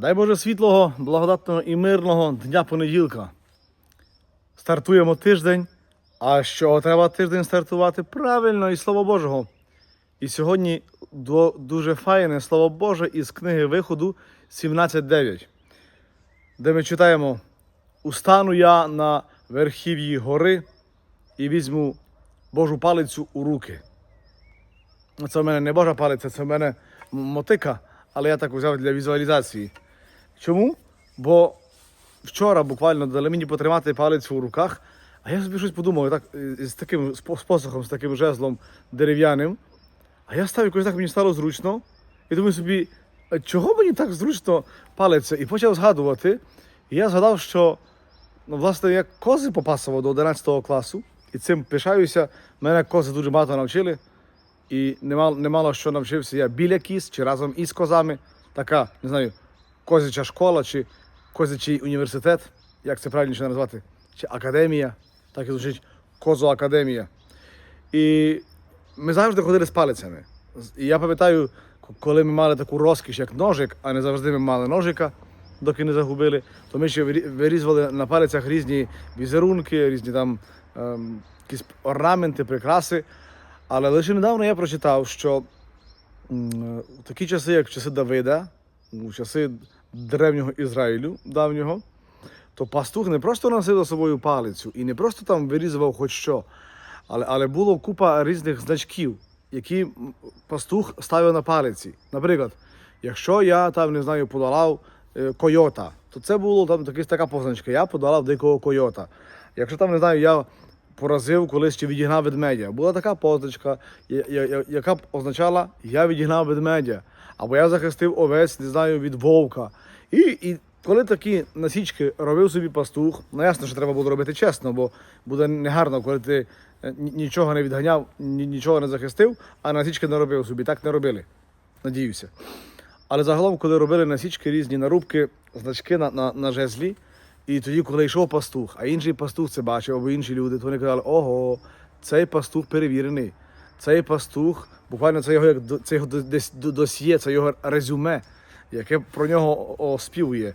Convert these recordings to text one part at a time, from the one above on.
Дай Боже світлого, благодатного і мирного дня понеділка. Стартуємо тиждень. А чого треба тиждень стартувати? Правильно, із Слова Божого. І сьогодні дуже файне Слово Боже із книги Виходу 17.9, де ми читаємо: Устану я на верхів'ї гори і візьму Божу палицю у руки. Це в мене не Божа палиця, це в мене мотика, але я так взяв для візуалізації. Чому? Бо вчора буквально дали мені потримати палицю у руках, а я собі щось подумав, так, е, з таким з посохом, з таким жезлом дерев'яним. А я став якось так мені стало зручно. І думаю собі, чого мені так зручно палиться? І почав згадувати. І я згадав, що ну, власне я кози попасував до 11 класу, і цим пишаюся. Мене кози дуже багато навчили. І немало, немало що навчився я біля кіз чи разом із козами. Така, не знаю, козяча школа чи козячий університет, як це правильніше назвати, чи академія, так і звучить козоакадемія. І ми завжди ходили з палицями. І я пам'ятаю, коли ми мали таку розкіш, як ножик, а не завжди ми мали ножика, доки не загубили, то ми ще вирізували на палицях різні візерунки, різні там ем, якісь орнаменти, прикраси. Але лише недавно я прочитав, що у такі часи, як часи Давида, у часи древнього Ізраїлю давнього, то пастух не просто носив за собою палицю і не просто там вирізував хоч що, але, але було купа різних значків, які пастух ставив на палиці. Наприклад, якщо я там не знаю, подолав е, койота, то це було там така позначка. Я подолав дикого койота. Якщо там не знаю, я поразив колись чи відігнав ведмедя, була така позначка, яка б означала я відігнав ведмедя, або я захистив овець, не знаю, від вовка. І, і коли такі насічки робив собі пастух, ну ясно, що треба було робити чесно, бо буде негарно, коли ти е, нічого не відганяв, нічого не захистив, а насічки не робив собі. Так не робили. Надіюся. Але загалом, коли робили насічки різні нарубки, значки на, на, на жезлі, і тоді, коли йшов пастух, а інший пастух це бачив, або інші люди, то вони казали, ого, цей пастух перевірений. Цей пастух, буквально це його як це його досьє, це його резюме, яке про нього оспівує.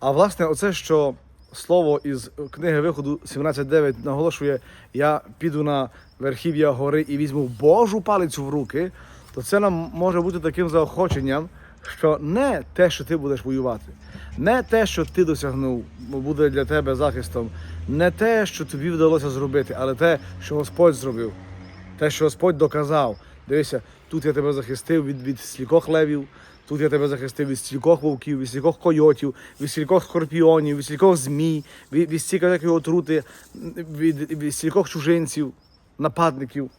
А власне, оце, що слово із книги виходу 17.9 наголошує: я піду на верхів'я гори і візьму Божу палицю в руки, то це нам може бути таким заохоченням, що не те, що ти будеш воювати, не те, що ти досягнув, буде для тебе захистом, не те, що тобі вдалося зробити, але те, що Господь зробив, те, що Господь доказав. Дивися, тут я тебе захистив від, від стількох левів, тут я тебе захистив від стількох вовків, від стількох койотів, від стількох скорпіонів, від стількох змій, від, від стількох отрути, від, від стількох чужинців, нападників.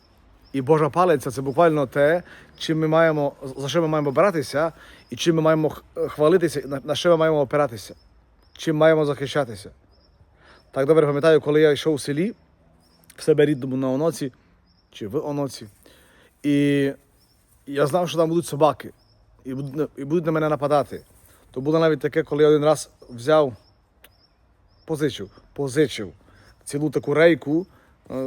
І Божа палиця це буквально те, чим ми маємо, за що ми маємо братися, і чим ми маємо хвалитися, на, що ми маємо опиратися, чим маємо захищатися. Так добре пам'ятаю, коли я йшов у селі, в себе рідному на оноці чи в оноці, і я знав, що там будуть собаки, і будуть, на- і будуть на мене нападати. То було навіть таке, коли я один раз взяв, позичив, позичив цілу таку рейку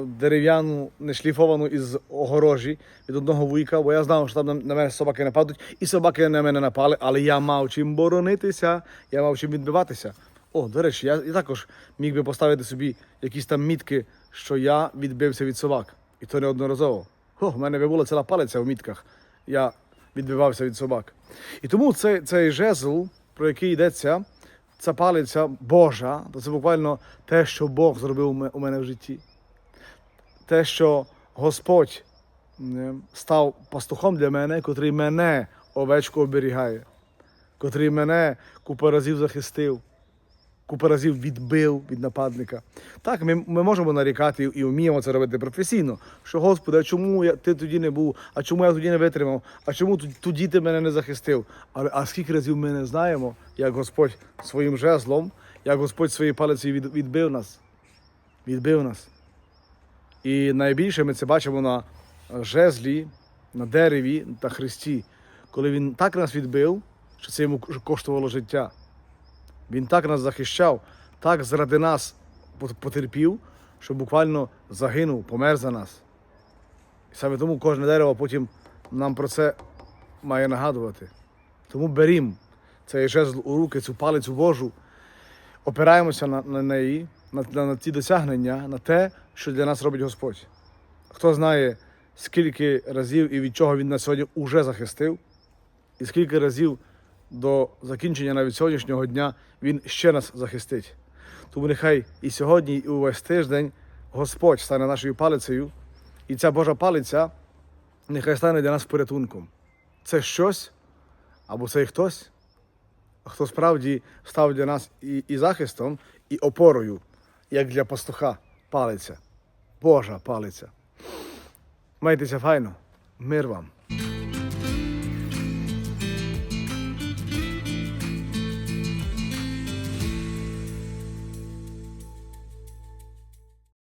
дерев'яну, не шліфовану із огорожі від одного вуйка, бо я знав, що там на- мене собаки нападуть, і собаки на мене напали, але я мав чим боронитися, я мав чим відбиватися. О, до речі, я, я також міг би поставити собі якісь там мітки, що я відбився від собак. І то неодноразово. О, в мене би була ціла палиця в мітках. Я відбивався від собак. І тому цей, цей жезл, про який йдеться, ця палиця Божа, то це буквально те, що Бог зробив у мене в житті. Те, що Господь став пастухом для мене, котрий мене овечку оберігає, котрий мене купу разів захистив, купу разів відбив від нападника. Так, ми, ми можемо нарікати і вміємо це робити професійно. Що, Господи, а чому я, ти тоді не був, а чому я тоді не витримав, а чому тоді ти мене не захистив? Але а скільки разів ми не знаємо, як Господь своїм жезлом, як Господь своєю палицею від, відбив нас. Відбив нас. І найбільше ми це бачимо на жезлі, на дереві та хресті, коли він так нас відбив, що це йому коштувало життя. Він так нас захищав, так заради нас потерпів, що буквально загинув, помер за нас. І саме тому кожне дерево потім нам про це має нагадувати. Тому берім цей жезл у руки, цю палицю Божу, опираємося на, на неї, на, на, на ті досягнення, на те, що для нас робить Господь. Хто знає, скільки разів і від чого він нас сьогодні уже захистив, і скільки разів до закінчення навіть сьогоднішнього дня він ще нас захистить. Тому нехай і сьогодні, і увесь тиждень Господь стане нашою палицею, і ця Божа палиця нехай стане для нас порятунком. Це щось або це хтось, хто справді став для нас і, і захистом, і опорою, як для пастуха палиця. Божа палиця. Майтеся файно, мир вам.